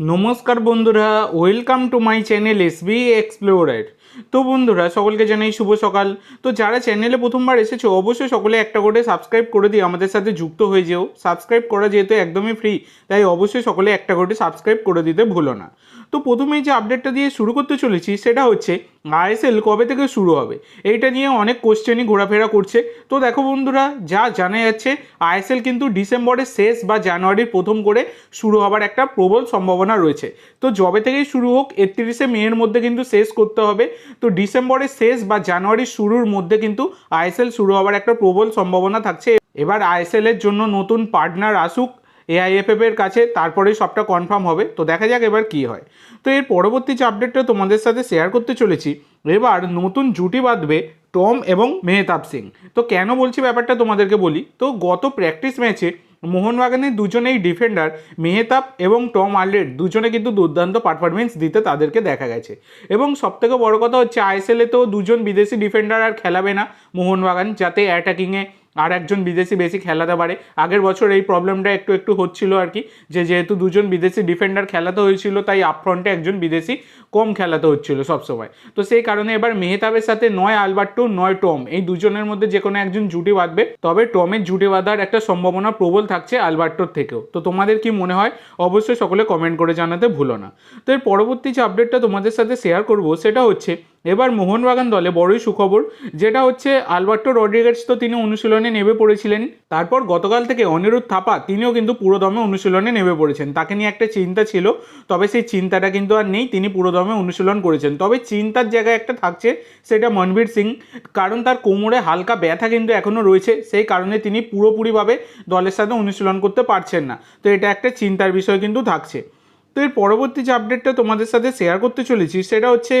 নমস্কার বন্ধুরা welcome to my channel S B explorer তো বন্ধুরা, সকলকে জানাই শুভ সকাল। তো যারা চ্যানেলে প্রথমবার এসেছ, অবশ্যই সকলে একটা করে সাবস্ক্রাইব করে দিয়ে আমাদের সাথে যুক্ত হয়ে যেও। সাবস্ক্রাইব করা যেহেতু একদমই ফ্রি তাই অবশ্যই সকলে একটা করে সাবস্ক্রাইব করে দিতে ভুলো না। তো প্রথমেই যে আপডেটটা দিয়ে শুরু করতে চলেছি সেটা হচ্ছে আইএসএল কবে থেকে শুরু হবে? এইটা নিয়ে অনেক কোশ্চেনই ঘোরাফেরা করছে। তো দেখো বন্ধুরা, যা জানা যাচ্ছে, আইএসএল কিন্তু ডিসেম্বরের শেষ বা জানুয়ারির প্রথম করে শুরু হবার একটা প্রবল সম্ভাবনা রয়েছে। তো যবে থেকেই শুরু হোক, একত্রিশে মেয়ের মধ্যে কিন্তু শেষ করতে হবে। তো ডিসেম্বরের শেষ বা জানুয়ারির শুরুর মধ্যে কিন্তু আইএসএল শুরু হবার একটা প্রবল সম্ভাবনা থাকছে। এবার আইএসএল এর জন্য নতুন পার্টনার আসুক এআইএফএফ এর কাছে তারপরেই সবটা কনফার্ম হবে। তো দেখা যাক এবার কি হয়। তো এর পরবর্তী যে আপডেটটা তোমাদের সাথে শেয়ার করতে চলেছি, এবার নতুন জুটি বাঁধবে টম এবং মেহতাব সিং। তো কেন বলছি ব্যাপারটা তোমাদেরকে বলি? তো গত প্র্যাকটিস ম্যাচে মোহনবাগানের দুজনেই ডিফেন্ডার মেহতাব এবং টম আলরেড দুজনে কিন্তু দুর্দান্ত পারফরমেন্স দিতে তাদেরকে দেখা গেছে। এবং সবথেকে বড় কথা হচ্ছে আইএসএলে তো দুজন বিদেশি ডিফেন্ডার আর খেলাবে না মোহনবাগান, যাতে অ্যাটাকিংয়ে আর একজন বিদেশি বেশি খেলাতে পারে। আগের বছর এই প্রবলেমটা একটু একটু হচ্ছিল আর কি, যে যেহেতু দুজন বিদেশি ডিফেন্ডার খেলাতে হয়েছিল, তাই আপফ্রন্টে একজন বিদেশি কম খেলাতে হচ্ছিল সবসময় তো সেই কারণে এবার মেহতাবের সাথে নয় আলবার্টো, নয় টম, এই দুজনের মধ্যে যে কোনো একজন জুটি বাঁধবে। তবে টমের জুটি বাঁধার একটা সম্ভাবনা প্রবল থাকছে আলবার্টোর থেকেও। তো তোমাদের কি মনে হয়? অবশ্যই সকলে কমেন্ট করে জানাতে ভুলো না। তো এর পরবর্তী যে আপডেটটা তোমাদের সাথে শেয়ার করব, সেটা হচ্ছে এবার মোহনবাগান দলে বড়ই সুখবর, যেটা হচ্ছে আলবার্টো রড্রিগেজ তো তিনি অনুশীলনে নেমে পড়েছিলেন, তারপর গতকাল থেকে অনিরুদ্ধ থাপা তিনিও কিন্তু পুরোদমে অনুশীলনে নেমে পড়েছেন। তাকে নিয়ে একটা চিন্তা ছিল, তবে সেই চিন্তাটা কিন্তু আর নেই, তিনি পুরোদমে অনুশীলন করেছেন। তবে চিন্তার জায়গায় একটা থাকছে, সেটা মনবীর সিং, কারণ তার কোমরে হালকা ব্যথা কিন্তু এখনও রয়েছে, সেই কারণে তিনি পুরোপুরিভাবে দলের সাথে অনুশীলন করতে পারছেন না। তো এটা একটা চিন্তার বিষয় কিন্তু থাকছে। তো এর পরবর্তী যে আপডেটটা তোমাদের সাথে শেয়ার করতে চলেছি, সেটা হচ্ছে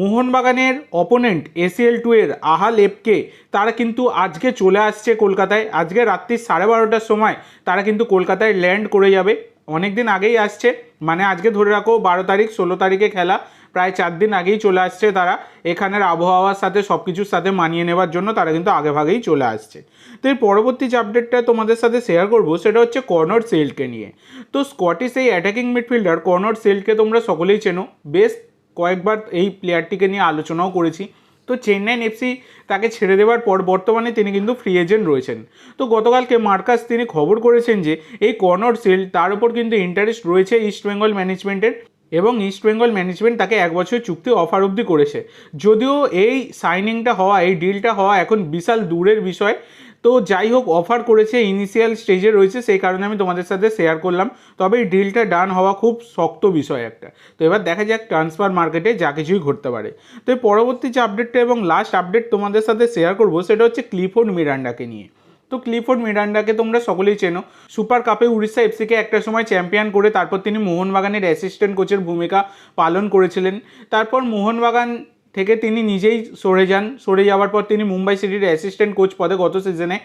মোহনবাগানের অপোনেন্ট এসিএল টু এর আহা লেপকে, তারা কিন্তু আজকে চলে আসছে কলকাতায়। আজকে রাত্রি সাড়ে বারোটার সময় তারা কিন্তু কলকাতায় ল্যান্ড করে যাবে। অনেক দিন আগেই আসছে। মানে আজকে ধরে রাখো বারো তারিখ, ষোলো তারিখে খেলা। প্রায় চার দিন আগেই চলে আসছে তারা। এখানের আবহাওয়ার সাথে সব কিছুর সাথে মানিয়ে নেবার জন্য তারা কিন্তু আগে ভাগেই চলে আসছে। তো এর পরবর্তী যে আপডেটটা তোমাদের সাথে শেয়ার করব, সেটা হচ্ছে কর্নর সেল্টকে নিয়ে। তো স্কটিশ এই অ্যাটাকিং মিডফিল্ডার কর্নর সেল্টকে তোমরা সকলেই চেনো। বেশ কয়েকবার এই প্লেয়ারটিকে নিয়ে আলোচনাও করেছি। তো চেন্নাইন এফসি তাকে ছেড়ে দেওয়ার পর বর্তমানে তিনি কিন্তু ফ্রি এজেন্ট রয়েছেন। তো গতকালকে মার্কাস তিনি খবর করেছেন যে, এই কর্নর সেল তার উপর কিন্তু ইন্টারেস্ট রয়েছে ইস্টবেঙ্গল ম্যানেজমেন্টের এবং ইস্ট বেঙ্গল ম্যানেজমেন্ট তাকে এক বছর চুক্তি অফার অবধি করেছে। যদিও এই সাইনিংটা হওয়া, এই ডিলটা হওয়া এখন বিশাল দূরের বিষয়। তো যাই হোক অফার করেছে ইনিশিয়াল স্টেজে রয়েছে, সেই কারণে আমি তোমাদের সাথে শেয়ার করলাম। তবে এই ডিলটা ডান হওয়া খুব শক্ত বিষয় একটা। তো এবার দেখা যাক ট্রান্সফার মার্কেটে যা কিছুই ঘটতে পারে। তো এর পরবর্তী যে আপডেটটা এবং লাস্ট আপডেট তোমাদের সাথে শেয়ার করব, সেটা হচ্ছে ক্লিফোর্ড মিরান্ডাকে নিয়ে। তো ক্লিফোর্ড মিরান্ডাকে তোমরা সকলেই চেনো। সুপার কাপে উড়িষ্যা এফসিকে একটা সময় চ্যাম্পিয়ন করে তারপর তিনি মোহনবাগানের অ্যাসিস্ট্যান্ট কোচের ভূমিকা পালন করেছিলেন। তারপর মোহনবাগান থেকে তিনি নিজেই সরে যান। সরে যাওয়ার পর তিনি মুম্বাই সিটির অ্যাসিস্ট্যান্ট কোচ পদে গত সিজনে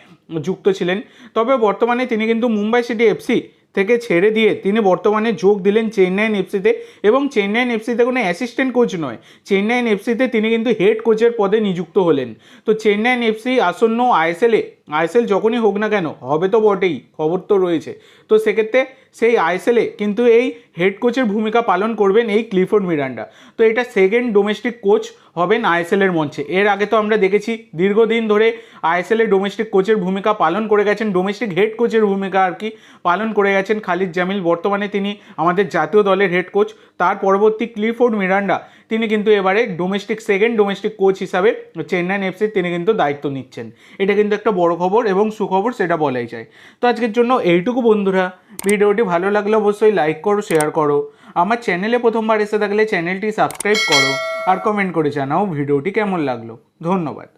যুক্ত ছিলেন। তবে বর্তমানে তিনি কিন্তু মুম্বাই সিটি এফসি থেকে ছেড়ে দিয়ে তিনি বর্তমানে যোগ দিলেন চেন্নাইন এফসিতে এবং চেন্নাইন এফসিতে কোনো অ্যাসিস্ট্যান্ট কোচ নয়। চেন্নাইন এফসিতে তিনি কিন্তু হেড কোচের পদে নিযুক্ত হলেন। তো চেন্নাইন এফসি আসন্ন আইএসএলে আইএসএল যখনই হোক না কেন, হবে তো বটেই, খবর তো রয়েছে। তো সেক্ষেত্রে সেই আইএসএলে কিন্তু এই হেড কোচের ভূমিকা পালন করবেন এই ক্লিফোর্ড মিরান্ডা। তো এটা সেকেন্ড ডোমেস্টিক কোচ হবেন আইএসএলের মঞ্চে। এর আগে তো আমরা দেখেছি দীর্ঘদিন ধরে আইএসএলের ডোমেস্টিক কোচের ভূমিকা পালন করে গেছেন ডোমেস্টিক হেড কোচের ভূমিকা আর কি পালন করে গেছেন খালিদ জামিল। বর্তমানে তিনি আমাদের জাতীয় দলের হেড কোচ তার পরবর্তী ক্লিফোর্ড মিরান্ডা তিনি কিন্তু এবারে ডোমেস্টিক সেকেন্ড ডোমেস্টিক কোচ হিসাবে চেন্নাইন এফসির তিনি কিন্তু দায়িত্ব নিচ্ছেন। এটা কিন্তু একটা বড় খবর এবং সুখবর সেটা বলাই যায়। তো আজকের জন্য এইটুকু বন্ধুরা। ভিডিওটি ভালো লাগলে অবশ্যই লাইক করো শেয়ার করো। আমার চ্যানেলে প্রথমবার এসে থাকলে চ্যানেলটি সাবস্ক্রাইব করো। আর কমেন্ট করে জানাও ভিডিওটি কেমন লাগল। ধন্যবাদ।